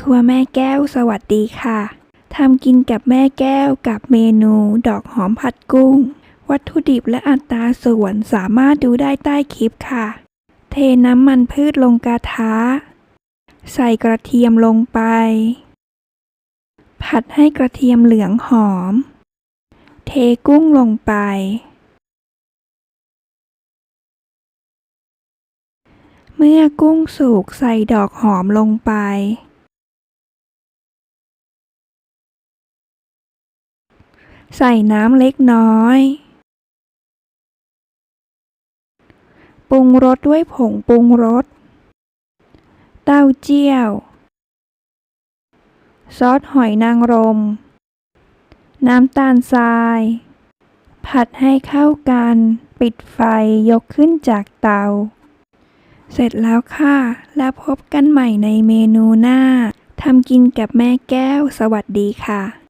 ครัวแม่แก้วสวัสดีค่ะทำกินกับแม่แก้วกับเมนูดอกหอมผัดกุ้ง วัตถุดิบและอัตราส่วนสามารถดูได้ใต้คลิปค่ะ เทน้ำมันพืชลงกระทะใส่กระเทียมลงไป ผัดให้กระเทียมเหลืองหอม เทกุ้งลงไป เมื่อกุ้งสุกใส่ดอกหอมลงไป ใส่น้ำเล็กน้อย ปรุงรสด้วยผงปรุงรส เต้าเจี้ยว ซอสหอยนางรม น้ำตาลทราย ผัดให้เข้ากัน ปิดไฟยกขึ้นจากเตา เสร็จแล้วค่ะ แล้วพบกันใหม่ในเมนูหน้าทำกินกับแม่แก้ว สวัสดีค่ะ